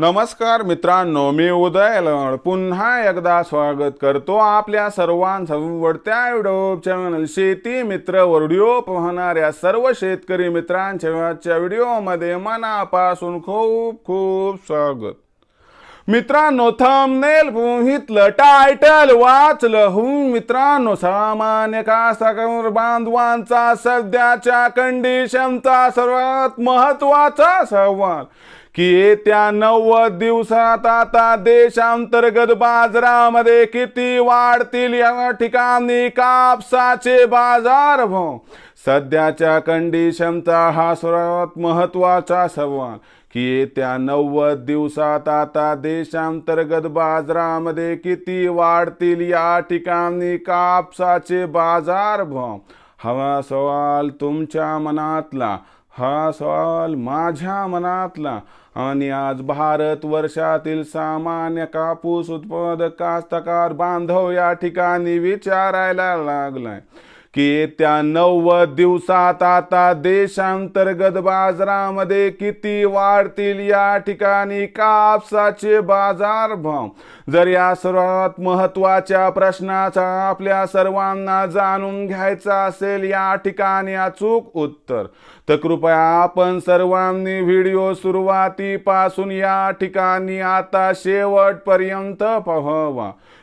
नमस्कार मित्रांनो मी उदय लड पुन्हा एकदा स्वागत करतो आपल्या सर्वांचं वडत्या युट्यूब चॅनल शेती मित्र व्हिडिओ पाहणाऱ्या सर्व शेतकरी मित्रांच्या आजच्या व्हिडिओमध्ये मनापासून खूप खूप स्वागत. मित्रांनो थंबनेल पोहितलं टायटल वाचलं हूं मित्रांनो सामान्य कास्तकार बांधवांचा सध्याच्या कंडिशनचा सर्वात महत्त्वाचा सवाल. की येत्या नव्वद दिवसात आता देशांतर्गत बाजारामध्ये किती वाढतील या ठिकाणी कापसाचे बाजार भाव सध्याच्या कंडिशनचा हा सर्वात महत्त्वाचा सवाल की येत्या नव्वद दिवसात आता देशांतर्गत बाजारामध्ये किती वाढतील या ठिकाणी कापसाचे बाजार भाव हवा सवाल तुमच्या मनातला हा सवाल माझ्या मनातला. आणि आज भारत वर्षातील सामान्य कापूस उत्पादक कास्तकार बांधव या ठिकाणी विचारायला लागलाय. की येत्या नव्वद दिवसात आता देशांतर्गत बाजारामध्ये किती वाढतील या ठिकाणी कापसाचे बाजार भाव जर या सर्वात महत्त्वाच्या प्रश्नाचा आपल्या सर्वांना जाणून घ्यायचा असेल या ठिकाणी अचूक उत्तर. तर कृपया आपण सर्वांनी व्हिडिओ सुरुवातीपासून या ठिकाणी आता शेवटपर्यंत पाहावा.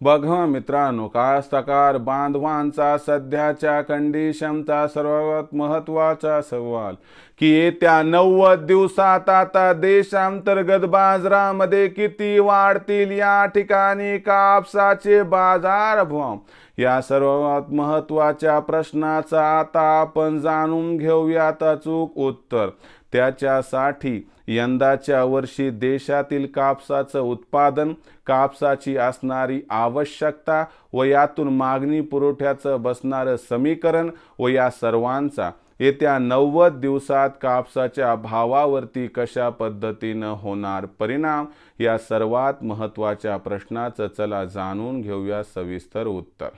बघ मित्रांनो कास्तकार बांधवांचा सध्याच्या कंडिशनचा सर्वात महत्त्वाचा सवाल की येत्या नव्वद दिवसात आता देशांतर्गत बाजारामध्ये किती वाढतील या ठिकाणी कापसाचे बाजार भाव या सर्वात महत्त्वाच्या प्रश्नाचा आता आपण जाणून घेऊयात अचूक उत्तर. त्याच्यासाठी यंदाच्या वर्षी देशातील कापसाचं उत्पादन कापसाची असणारी आवश्यकता व यातून मागणी पुरवठ्याचं बसणारं समीकरण व या सर्वांचा येत्या नव्वद दिवसात कापसाच्या भावावरती कशा पद्धतीनं होणार परिणाम या सर्वात महत्त्वाच्या प्रश्नाचं चला जाणून घेऊया सविस्तर उत्तर.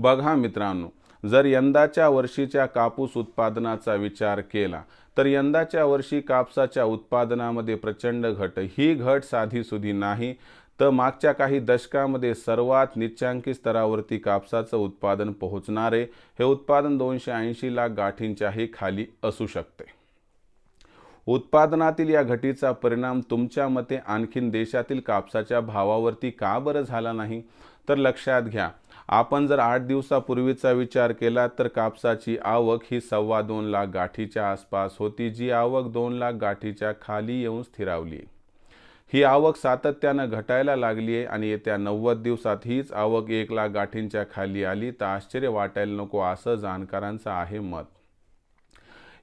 बघा मित्रांनो जर यंदाच्या वर्षीच्या कापूस उत्पादनाचा विचार केला तर यंदाच्या वर्षी कापसाच्या उत्पादनामध्ये प्रचंड घट. ही घट साधीसुधी नाही तर मागच्या काही दशकामध्ये सर्वात निच्चांकी स्तरावरती कापसाचं उत्पादन पोहोचणारे हे उत्पादन दोनशे ऐंशी लाख गाठींच्याही खाली असू शकते. उत्पादनातील या घटीचा परिणाम तुमच्या मते आणखीन देशातील कापसाच्या भावावरती का बरं झाला नाही? तर लक्षात घ्या आपण जर आठ दिवसापूर्वीचा विचार केला तर कापसाची आवक ही सव्वा दोन लाख गाठीच्या आसपास होती जी आवक दोन लाख गाठीच्या खाली येऊन स्थिरावली. ही आवक सातत्यानं घटायला लागली आहे आणि येत्या नव्वद दिवसात हीच आवक एक लाख गाठींच्या खाली आली तर आश्चर्य वाटायला नको असं जाणकारांचं आहे मत.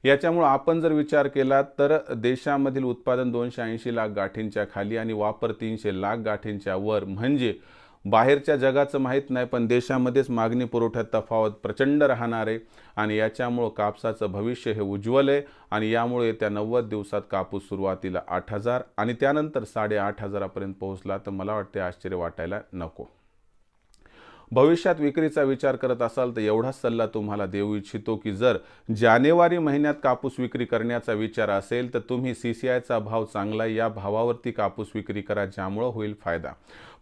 याच्यामुळं आपण जर विचार केला तर देशामधील उत्पादन दोनशे ऐंशी लाख गाठींच्या खाली आणि वापर तीनशे लाख गाठींच्या वर म्हणजे बाहेरच्या जगाचं माहीत नाही पण देशामध्येच मागणी पुरवठ्यात तफावत प्रचंड राहणार आहे आणि याच्यामुळं कापसाचं भविष्य हे उज्ज्वल आहे आणि यामुळे येत्या नव्वद दिवसात कापूस सुरुवातीला आठ हजार आणि त्यानंतर साडेआठ हजारापर्यंत पोहोचला तर मला वाटते आश्चर्य वाटायला नको. भविष्यात विक्रीचा विचार करत असाल तर एवढाच सल्ला तुम्हाला देऊ इच्छितो की जर जानेवारी महिन्यात कापूस विक्री करण्याचा विचार असेल तर तुम्ही सी सी आयचा भाव चांगला या भावावरती कापूस विक्री करा ज्यामुळं होईल फायदा.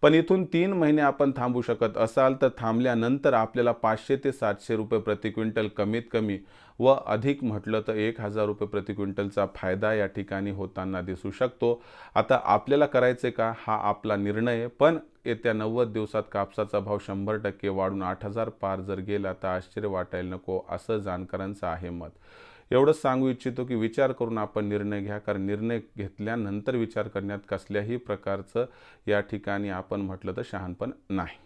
पण इथून तीन महिने आपण थांबू शकत असाल तर थांबल्यानंतर आपल्याला पाचशे ते सातशे रुपये प्रति क्विंटल कमीत कमी व अधिक म्हटलं तर एक हजार रुपये प्रति क्विंटलचा फायदा या ठिकाणी होताना दिसू शकतो. आता आपल्याला करायचे का? हा आपला निर्णय आहे. पण येत्या नव्वद दिवसात कापसाचा भाव शंभर टक्के वाढून आठ हजार पार जर गेला तर आश्चर्य वाटायला नको असं जाणकारांचं आहे मत. एवढंच सांगू इच्छितो की विचार करून आपण निर्णय घ्या कारण निर्णय घेतल्यानंतर विचार करण्यात कसल्याही प्रकारचं या ठिकाणी आपण म्हटलं तर शहाणपण नाही.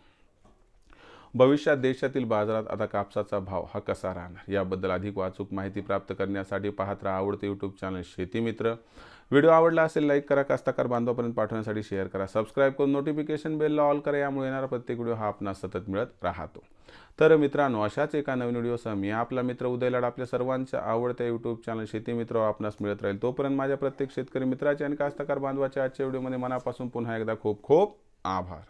भविष्यात देशातील बाजारात आता कापसाचा भाव हा कसा राहणार? याबद्दल अधिक वाचूक माहिती प्राप्त करण्यासाठी पाहत राहा आवडते यूट्यूब चॅनल शेतीमित्र व्हिडिओ आवडला असेल लाईक करा कास्ताकार बांधवापर्यंत पाठवण्यासाठी शेअर करा. सबस्क्राईब करून नोटिफिकेशन बेलला ऑल करा. यामुळे येणारा प्रत्येक व्हिडिओ हा आपणास सतत मिळत राहतो. तर मित्रांनो अशाच एका नवीन व्हिडिओसह मी आपला मित्र उदय लाड आपल्या सर्वांच्या आवडत्या यूट्यूब चॅनल शेती मित्र आपणास मिळत राहील. तोपर्यंत माझ्या प्रत्येक शेतकरी मित्राचे आणि कास्तकार बांधवाच्या आजच्या व्हिडिओमध्ये मनापासून पुन्हा एकदा खूप खूप आभार.